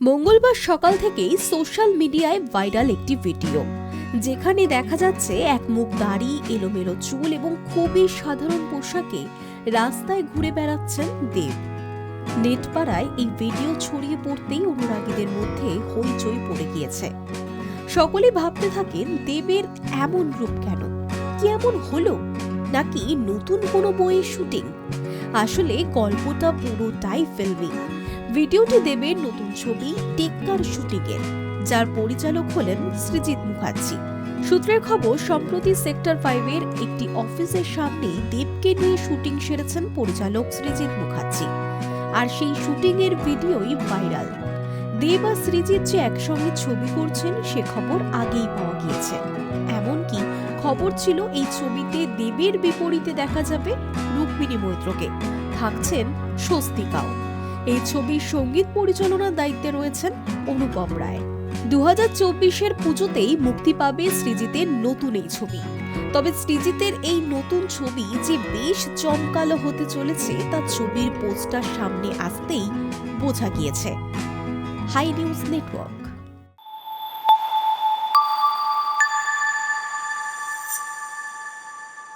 মঙ্গলবার সকাল থেকেই সোশ্যাল মিডিয়ায় ভাইরাল একটি ভিডিও, যেখানে দেখা যাচ্ছে এক মুখ দাড়ি, এলোমেলো চুল এবং খুবই সাধারণ পোশাকে রাস্তায় ঘুরে বেড়াচ্ছেন দেব। নেটপাড়ায় এই ভিডিও ছড়িয়ে পড়তেই অনুরাগীদের মধ্যে হইচই পড়ে গিয়েছে। সকলে ভাবতে থাকেন, দেবের এমন রূপ কেন? কি এমন হলো? নাকি নতুন কোনো বইয়ের শুটিং? আসলে গল্পটা পুরোটাই ফিল্মি। ভিডিওটি দেবের নতুন ছবি টেক্কার শুটিংয়ের, যার পরিচালক হলেন সৃজিত মুখার্জি। সূত্রের খবর, সম্প্রতি সেক্টর ফাইভের একটি অফিসের সামনে দেবকে নিয়ে শুটিং সেরেছেন পরিচালক সৃজিত মুখার্জি। আর সেই শুটিংয়ের ভিডিওই ভাইরাল। দেব আর সৃজিত যে একসঙ্গে ছবি করছেন, সে খবর আগেই পাওয়া গিয়েছে। এমনকি খবর ছিল, এই ছবিতে দেবের বিপরীতে দেখা যাবে রুক্মিণী মৈত্রকে। থাকছেন স্বস্তিকাও। এই ছবির সংগীত পরিচালনার দায়িত্বে রয়েছেন অনুপম রায়। দু হাজার চব্বিশের পুজোতেই মুক্তি পাবে সৃজিতের নতুন এই ছবি। তবে সৃজিতের এই নতুন ছবি যে বেশ চমকালো হতে চলেছে, তা ছবির পোস্টার সামনে আসতেই বোঝা গিয়েছে। Hi news network.